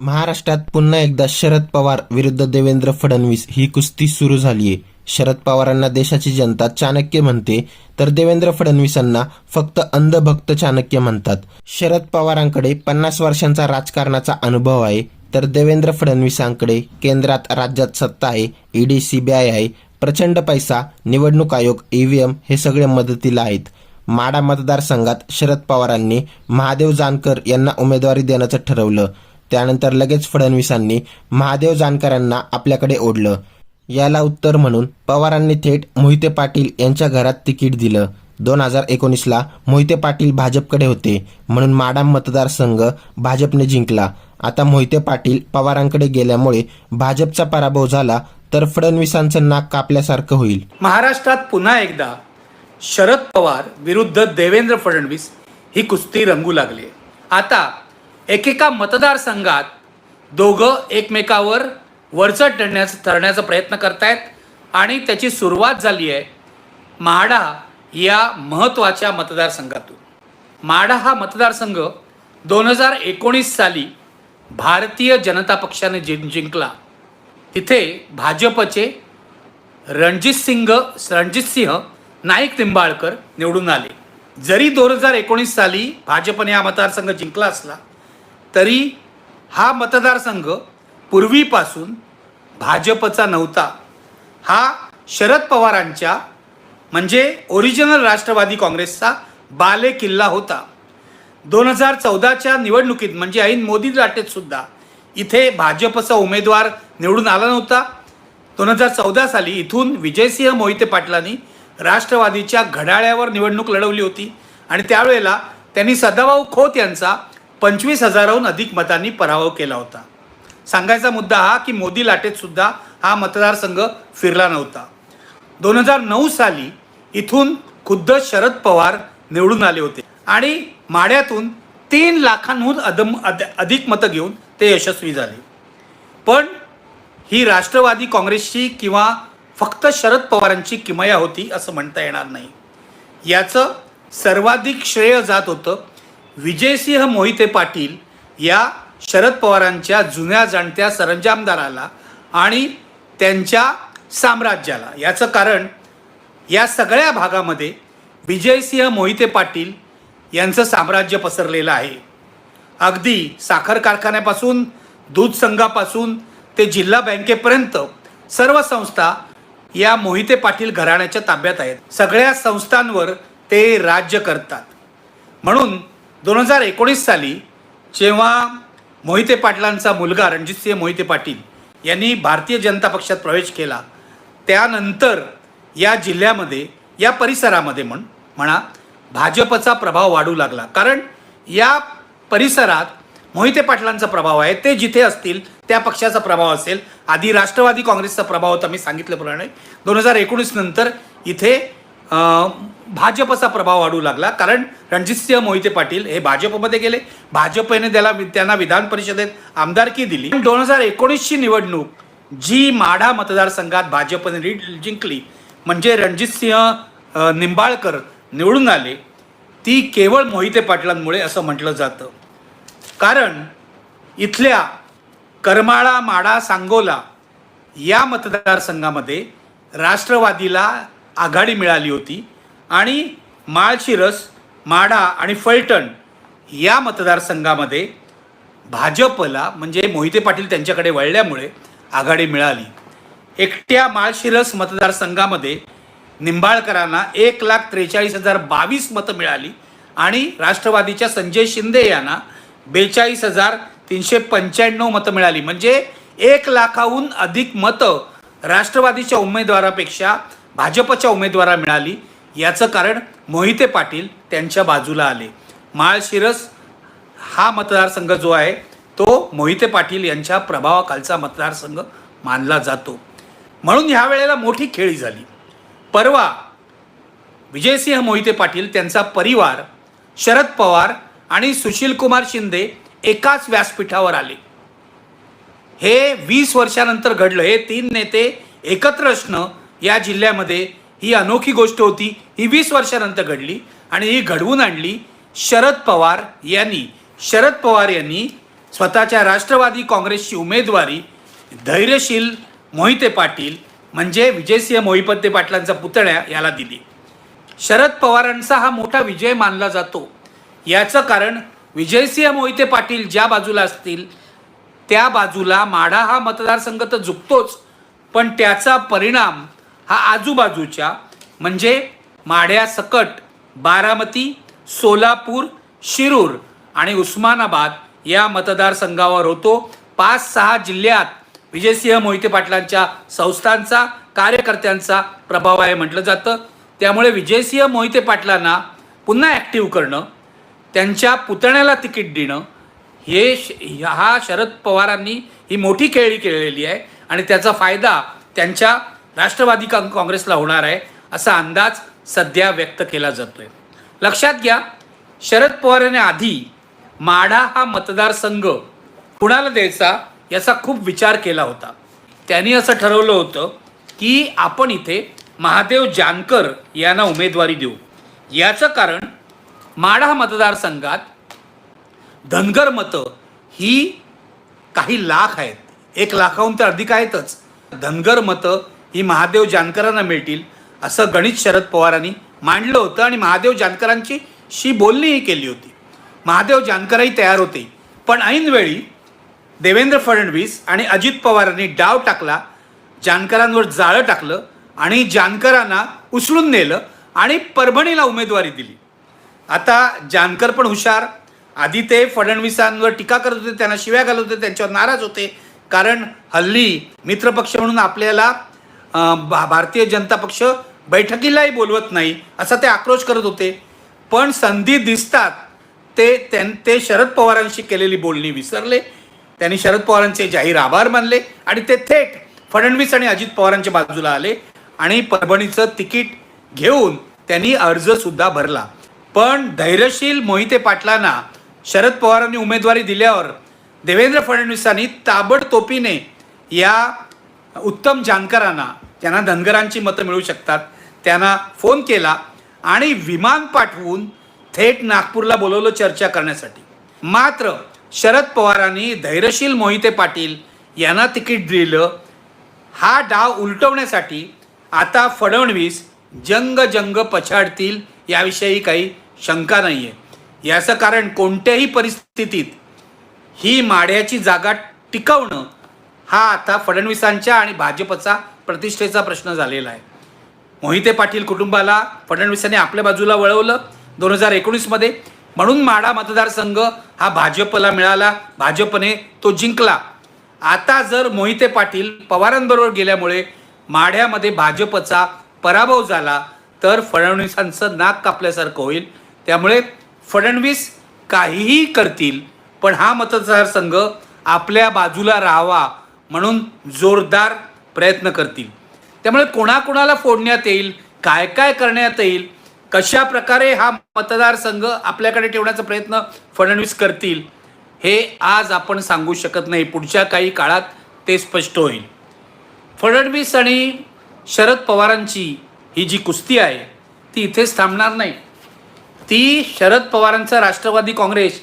महाराष्ट्रात पुन्हा एकदा शरद पवार विरुद्ध देवेंद्र फडणवीस ही कुस्ती सुरू झालीय. शरद पवारांना देशाची जनता चाणक्य म्हणते तर देवेंद्र फडणवीसांना फक्त अंधभक्त चाणक्य म्हणतात. शरद पवारांकडे पन्नास वर्षांचा राजकारणाचा अनुभव आहे तर देवेंद्र फडणवीसांकडे केंद्रात राज्यात सत्ता आहे ईडी सीबीआय आहे प्रचंड पैसा निवडणूक आयोग ईव्हीएम हे सगळे मदतीला आहेत. माडा मतदारसंघात शरद पवारांनी महादेव जानकर यांना उमेदवारी देण्याचं ठरवलं. त्यानंतर लगेच फडणवीसांनी महादेव जानकरांना आपल्याकडे ओढलं. याला उत्तर म्हणून पवारांनी थेट मोहिते पाटील यांच्या घरात तिकीट दिलं. दोन हजार एकोणीसला मोहिते पाटील भाजपकडे होते म्हणून माडाम मतदारसंघ भाजपने जिंकला. आता मोहिते पाटील पवारांकडे गेल्यामुळे भाजपचा पराभव झाला तर फडणवीसांचं नाक कापल्यासारखं होईल. महाराष्ट्रात पुन्हा एकदा शरद पवार विरुद्ध देवेंद्र फडणवीस ही कुस्ती रंगू लागली आता एकेका मतदारसंघात दोघं एकमेकावर वरचढ ठरण्याचा ठरण्याचा प्रयत्न करतायत आणि त्याची सुरुवात झाली आहे म्हाडा या महत्त्वाच्या मतदारसंघातून. म्हाडा हा मतदारसंघ दोन हजार एकोणीस साली भारतीय जनता पक्षाने जिं जिंकला. तिथे भाजपचे रणजित सिंग रणजित सिंह नाईक निंबाळकर निवडून आले. जरी दोन हजार एकोणीस साली भाजपने हा मतदारसंघ जिंकला असला तरी हा मतदारसंघ पूर्वीपासून भाजपचा नव्हता. हा शरद पवारांच्या म्हणजे ओरिजिनल राष्ट्रवादी काँग्रेसचा बाले किल्ला होता. दोन हजार चौदाच्या निवडणुकीत म्हणजे ऐन मोदी राटेतसुद्धा इथे भाजपचा उमेदवार निवडून आला नव्हता. दोन हजार चौदा साली इथून विजयसिंह मोहिते पाटलांनी राष्ट्रवादीच्या घड्याळ्यावर निवडणूक लढवली होती. आणि त्यावेळेला त्यांनी सदाभाऊ खोत यांचा पंचवीस हजाराहून अधिक मतांनी पराभव केला होता. सांगायचा मुद्दा हा की मोदी लाटेत सुद्धा हा मतदारसंघ फिरला नव्हता. दोन हजार नऊ साली इथून खुद्द शरद पवार निवडून आले होते आणि माड्यातून तीन लाखांहून अदम अद अधिक मतं घेऊन ते यशस्वी झाले. पण ही राष्ट्रवादी काँग्रेसची किंवा फक्त शरद पवारांची किमया होती असं म्हणता येणार नाही. याचं सर्वाधिक श्रेय जात होतं विजयसिंह मोहिते पाटील या शरद पवारांच्या जुन्या जाणत्या सरंजामदाराला आणि त्यांच्या साम्राज्याला. याचं कारण या सगळ्या भागामध्ये विजयसिंह मोहिते पाटील यांचं साम्राज्य पसरलेलं आहे. अगदी साखर कारखान्यापासून दूध संघापासून ते जिल्हा बँकेपर्यंत सर्व संस्था या मोहिते पाटील घराण्याच्या ताब्यात आहेत. सगळ्या संस्थांवर ते राज्य करतात. म्हणून दोन हजार एकोणीस साली जेव्हा मोहिते पाटलांचा मुलगा रणजितसिंह मोहिते पाटील यांनी भारतीय जनता पक्षात प्रवेश केला त्यानंतर या जिल्ह्यामध्ये या परिसरामध्ये म्हण म्हणा भाजपचा प्रभाव वाढू लागला. कारण या परिसरात मोहिते पाटलांचा प्रभाव आहे ते जिथे असतील त्या पक्षाचा प्रभाव असेल. आधी राष्ट्रवादी काँग्रेसचा प्रभाव होता मी सांगितल्याप्रमाणे दोन हजार एकोणीस नंतर इथे भाजपचा प्रभाव वाढू लागला. कारण रणजितसिंह मोहिते पाटील हे भाजपमध्ये गेले. भाजपने त्याला त्यांना विधान परिषदेत आमदारकी दिली. दोन हजार एकोणीसची निवडणूक जी माढा मतदारसंघात भाजपने रीड जिंकली म्हणजे रणजितसिंह निंबाळकर निवडून आले ती केवळ मोहिते पाटलांमुळे असं म्हटलं जातं. कारण इथल्या करमाळा माडा सांगोला या मतदारसंघामध्ये राष्ट्रवादीला आघाडी मिळाली होती. आणि माळशिरस माडा आणि फलटण या मतदारसंघामध्ये भाजपला म्हणजे मोहिते पाटील त्यांच्याकडे वळल्यामुळे आघाडी मिळाली. एकट्या माळशिरस मतदारसंघामध्ये निंबाळकरांना एक लाख त्रेचाळीस हजार बावीस मतं मिळाली आणि राष्ट्रवादीच्या संजय शिंदे यांना बेचाळीस हजार तीनशे पंच्याण्णव मतं मिळाली. म्हणजे एक लाखाहून अधिक मतं राष्ट्रवादीच्या उमेदवारापेक्षा भाजपच्या उमेदवारा मिळाली. याचं कारण मोहिते पाटील त्यांच्या बाजूला आले. माळशिरस हा मतदारसंघ जो आहे तो मोहिते पाटील यांच्या प्रभावाखालचा मतदारसंघ मानला जातो. म्हणून ह्या वेळेला मोठी खेळी झाली. परवा विजयसिंह मोहिते पाटील त्यांचा परिवार शरद पवार आणि सुशीलकुमार शिंदे एकाच व्यासपीठावर आले. हे वीस वर्षानंतर घडलं. हे तीन नेते एकत्र असणं या जिल्ह्यामध्ये ही अनोखी गोष्ट होती. ही वीस वर्षानंतर घडली आणि ही घडवून आणली शरद पवार यांनी. शरद पवार यांनी स्वतःच्या राष्ट्रवादी काँग्रेसची उमेदवारी धैर्यशील मोहिते पाटील म्हणजे विजयसिंह मोहिपते पाटलांचा पुतण्या याला दिली. शरद पवारांचा हा मोठा विजय मानला जातो. याचं कारण विजयसिंह मोहिते पाटील ज्या बाजूला असतील त्या बाजूला माढा हा मतदारसंघ तर झुकतोच पण त्याचा परिणाम हा आजूबाजूच्या म्हणजे माढ्यासकट बारामती सोलापूर शिरूर आणि उस्मानाबाद या मतदारसंघावर होतो. पाच सहा जिल्ह्यात विजयसिंह मोहिते पाटलांच्या संस्थांचा कार्यकर्त्यांचा प्रभाव आहे म्हटलं जातं. त्यामुळे विजयसिंह मोहिते पाटलांना पुन्हा ॲक्टिव्ह करणं त्यांच्या पुतण्याला तिकीट देणं हे हा शरद पवारांनी ही मोठी खेळी केलेली आहे आणि त्याचा फायदा त्यांच्या राष्ट्रवादी काँग्रेसला होणार आहे असा अंदाज सध्या व्यक्त केला जातोय. लक्षात घ्या शरद पवार यांनी आधी माढा हा मतदारसंघ कुणाला द्यायचा याचा खूप विचार केला होता. त्यांनी असं ठरवलं होतं की आपण इथे महादेव जानकर यांना उमेदवारी देऊ. याचं कारण माढा मतदारसंघात धनगर मतं ही काही लाख आहेत. एक लाखाहून तर अधिक आहेतच. धनगर मतं ही महादेव जानकरांना मिळतील असं गणित शरद पवारांनी मांडलं होतं आणि महादेव जानकरांची शी बोलणीही केली होती. महादेव जानकरही तयार होते. पण ऐनवेळी देवेंद्र फडणवीस आणि अजित पवारांनी डाव टाकला जानकरांवर जाळं टाकलं आणि जानकरांना उचलून नेलं आणि परभणीला उमेदवारी दिली. आता जानकर पण हुशार. आधी ते फडणवीसांवर टीका करत होते त्यांना शिव्या घालत होते त्यांच्यावर नाराज होते. कारण हल्ली मित्रपक्ष म्हणून आपल्याला भा- भारतीय जनता पक्ष बैठकीलाही बोलवत नाही असा ते आक्रोश करत होते. पण संधी दिसतात ते त्यां ते शरद पवारांशी केलेली बोलणी विसरले. त्यांनी शरद पवारांचे जाहीर आभार मानले आणि ते थेट फडणवीस आणि अजित पवारांच्या बाजूला आले आणि परभणीचं तिकीट घेऊन त्यांनी अर्जसुद्धा भरला. पण धैर्यशील मोहिते पाटलांना शरद पवारांनी उमेदवारी दिल्यावर देवेंद्र फडणवीसांनी ताबडतोबीने या उत्तम जानकरांना ज्यांना धनगरांची मतं मिळू शकतात. त्यांना फोन केला आणि विमान पाठवून थेट नागपूरला बोलवलं चर्चा करण्यासाठी. मात्र शरद पवारांनी धैर्यशील मोहिते पाटील यांना तिकीट दिलं. हा डाव उलटवण्यासाठी आता फडणवीस जंग जंग पछाडतील याविषयी काही शंका नाही आहे याचं कारण कोणत्याही परिस्थितीत ही माड्याची जागा टिकवणं हा आता फडणवीसांच्या आणि भाजपचा प्रतिष्ठेचा प्रश्न झालेला आहे. मोहिते पाटील कुटुंबाला फडणवीसांनी आपल्या बाजूला वळवलं दोन हजार एकोणीसमध्ये. म्हणून माढा मतदारसंघ हा भाजपला मिळाला. भाजपने तो जिंकला. आता जर मोहिते पाटील पवारांबरोबर गेल्यामुळे माढ्यामध्ये भाजपचा पराभव झाला तर फडणवीसांचं नाक कापल्यासारखं होईल. त्यामुळे फडणवीस काहीही करतील पण हा मतदारसंघ आपल्या बाजूला राहावा म्हणून जोरदार प्रयत्न करतील. त्यामुळे कोणाकोणाला फोडण्यात येईल काय काय करण्यात येईल कशा प्रकारे हा मतदारसंघ आपल्याकडे ठेवण्याचा प्रयत्न फडणवीस करतील हे आज आपण सांगू शकत नाही. पुढच्या काही काळात ते स्पष्ट होईल. फडणवीस आणि शरद पवारांची ही जी कुस्ती आहे ती इथेच थांबणार नाही. ती शरद पवारांचा राष्ट्रवादी काँग्रेस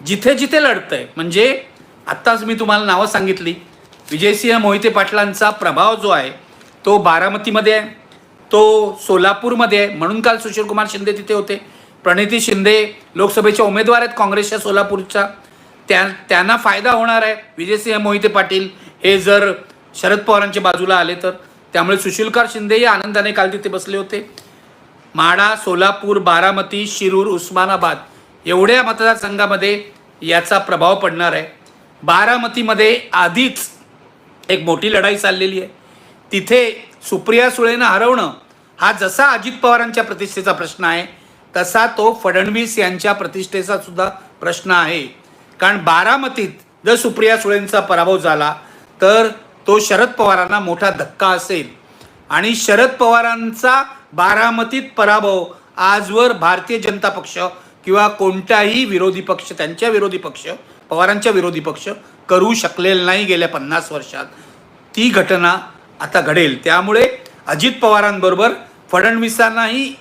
जिथे जिथे लढतं आहे म्हणजे आत्ताच मी तुम्हाला नावं सांगितली. विजयसिंह मोहिते पाटलांचा प्रभाव जो आहे तो बारामतीमध्ये आहे. तो सोलापूरमध्ये आहे. म्हणून काल सुशीलकुमार शिंदे तिथे होते. प्रणिती शिंदे लोकसभेच्या उमेदवार आहेत काँग्रेसच्या सोलापूरच्या. त्या त्यांना फायदा होणार आहे. विजयसिंह मोहिते पाटील हे जर शरद पवारांच्या बाजूला आले तर. त्यामुळे सुशीलकार शिंदेही आनंदाने काल तिथे बसले होते. माडा सोलापूर बारामती शिरूर उस्मानाबाद एवढ्या मतदारसंघामध्ये याचा प्रभाव पडणार आहे. बारामतीमध्ये आधीच एक मोठी लढाई चाललेली आहे. तिथे सुप्रिया सुळेनं हरवणं हा जसा अजित पवारांच्या प्रतिष्ठेचा प्रश्न आहे तसा तो फडणवीस यांच्या प्रतिष्ठेचा सुद्धा प्रश्न आहे. कारण बारामतीत जर सुप्रिया सुळेंचा पराभव झाला तर तो शरद पवारांना मोठा धक्का असेल. आणि शरद पवारांचा बारामतीत पराभव आजवर भारतीय जनता पक्ष किंवा कोणताही विरोधी पक्ष त्यांच्या विरोधी पक्ष पवारांच्या विरोधी पक्ष करू शकलेलं नाही गेल्या पन्नास वर्षात. ती घटना आता घडेल. त्यामुळे अजित पवारांबरोबर फडणवीसांनाही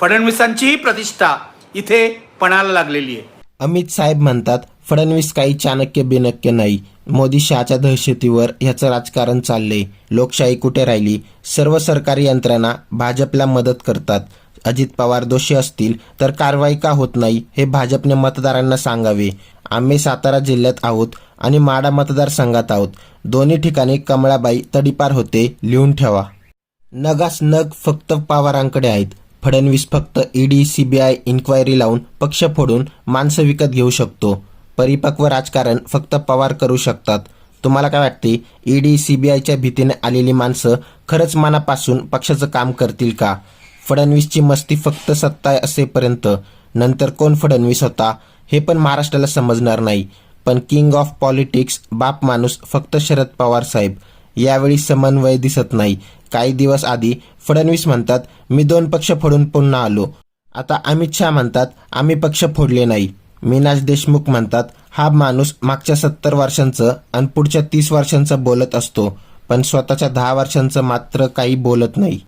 फडणवीसांचीही प्रतिष्ठा इथे पणाला लागलेली आहे. अमित साहेब म्हणतात फडणवीस काही चाणक्य बिनक्य नाही. मोदी शहाच्या दहशतीवर ह्याचं राजकारण चालले लोकशाही कुठे राहिली? सर्व सरकारी यंत्रणा भाजपला मदत करतात. अजित पवार दोषी असतील तर कारवाई का होत नाही हे भाजपने मतदारांना सांगावे. आम्ही सातारा जिल्ह्यात आहोत आणि माडा मतदारसंघात आहोत. दोन्ही ठिकाणी कमळाबाई तडीपार होते लिहून ठेवा. नगास नग फक्त पवारांकडे आहेत. फडणवीस फक्त ईडी सीबीआय इन्क्वायरी लावून पक्ष फोडून माणसं विकत घेऊ शकतो. परिपक्व राजकारण फक्त पवार करू शकतात. तुम्हाला काय वाटते? ईडी सीबीआयच्या भीतीने आलेली माणसं खरंच मनापासून पक्षाचं काम करतील का? फडणवीसची मस्ती फक्त सत्ता असेपर्यंत. नंतर कोण फडणवीस होता? हे पण महाराष्ट्राला समजणार नाही. पण किंग ऑफ पॉलिटिक्स बाप माणूस फक्त शरद पवार साहेब. यावेळी समन्वय दिसत नाही. काही दिवस आधी फडणवीस म्हणतात मी दोन पक्ष फोडून पुन्हा आलो. आता अमित शहा म्हणतात आम्ही पक्ष फोडले नाही. मीनाज देशमुख म्हणतात हा माणूस मागच्या सत्तर वर्षांचं आणि पुढच्या तीस वर्षांचं बोलत असतो. पण स्वतःच्या दहा वर्षांचं मात्र काही बोलत नाही.